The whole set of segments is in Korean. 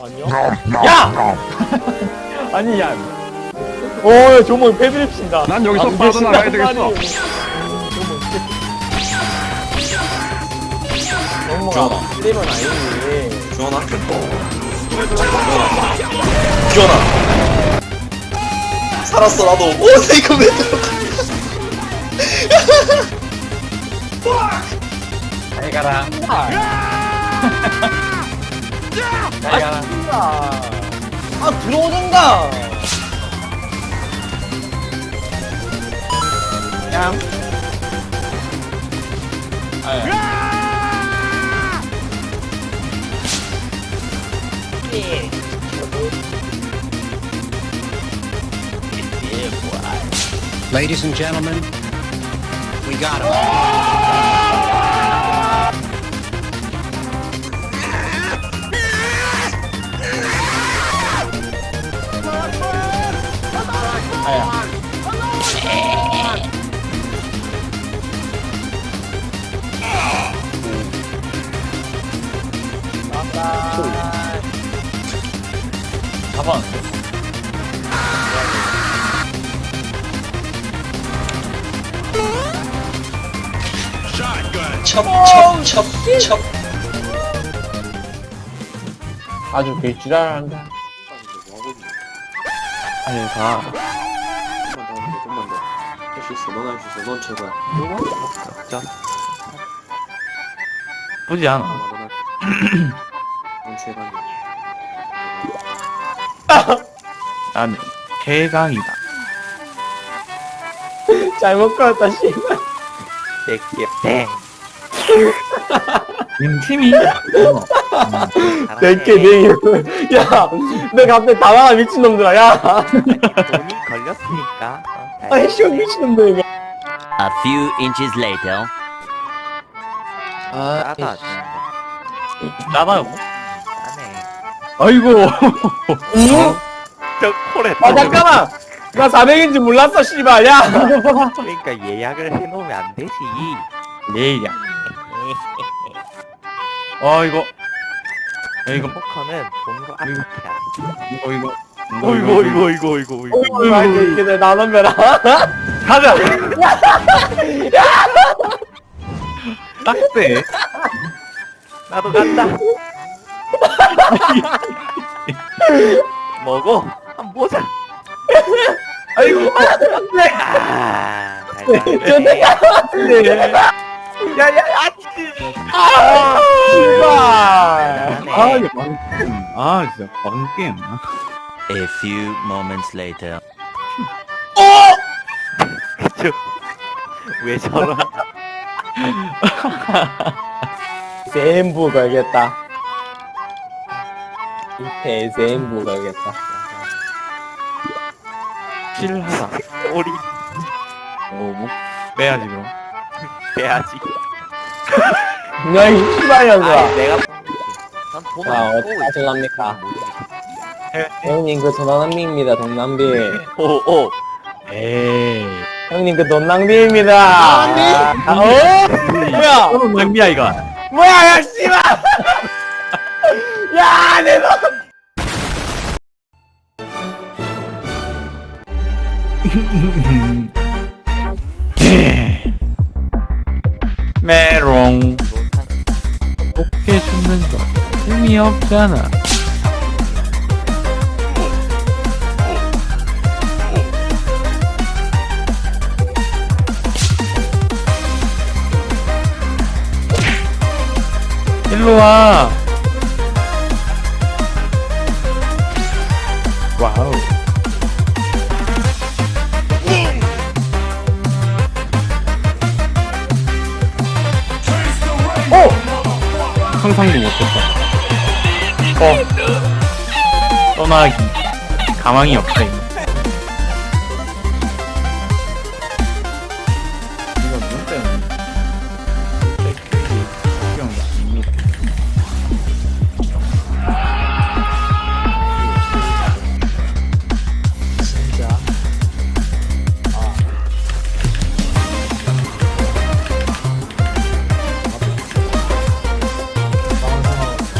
아니요? 야! 아니 야. 오 조모 패드립 친다. 난 여기서 안 빠져나가야 계신단 되겠어. 조모 조모가 패드립은 아니니. 주원아 주원아 살았어 나도 오 이거 왜 들어가 잘 가라. 잘 가라. 아 들어오던가. 얌. 아 야. Ladies and gentlemen, we got him. 아야. 잡았는데? 첩첩첩첩 아주 개지랄한다. 아니 가. 좀만 더 좀만 더할 수 있어 넌할수 있어 넌 최고야 자. 보지 않아. 넌 최강이야 나는 개강이다. 잘못 걸었다 씨발. 네. 님 팀이 내게 내 이름. 야, 내 갑자기 당황한 미친 놈들아. 야, 돈이 걸렸으니까. 어, 아이 씨 미친 놈들 이거. A few inches later. 아, 싸다. 나봐요. 싸네. 아이고. 저 콜에. 아 잠깐만. 나 400인지 몰랐어 씨발. 야. 그러니까 예약을 해놓으면 안 되지. 내일이야. 아 이거. 야 이거 포커는 돈으로 압박해야 돼. 이거 이거. 어이구 어이구 어이구 어이구 어이구. 어이구 아이고 이렇게 나눠 라 가자. 딱대. 나도 간다. 먹어. 한번 보자. 아이고. 네. 아, 잘 저네. 가네. 야야 아치. 아 씨발. 잘하네. 이거 망게임. 아 진짜 망게임. A few moments later. 그쵸. 왜 저런? 젠부 걸겠다. 이태 젠부 걸겠다. 실하다. 우리 오, 뭐 빼야지 그럼. 빼야지. 야이 씨발년아. 아, 내가 난 돈을 아, 안 어떻게 하실랍니까? 형님 그 전화낭비입니다 동남비. 오, 오. 에이. 형님 그 돈 낭비입니다. 아, 어? 뭐야? 돈 낭비야 이거. 뭐야 야 씨발. 야내 돈. 메롱. 어떻게 죽는 거. 의미 없잖아. 일로 와. 와우 상상도 못했다 어. 떠나기. 가망이 없다 이거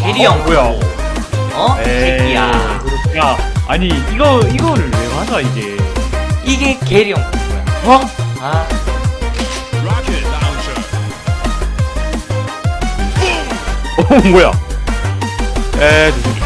혜리 형 뭐야 어? 이. 새끼야. 야 아니 이거 이거를 왜 맞아 이게 이게 계령 거야. 어? 아. 어 뭐야 에 조심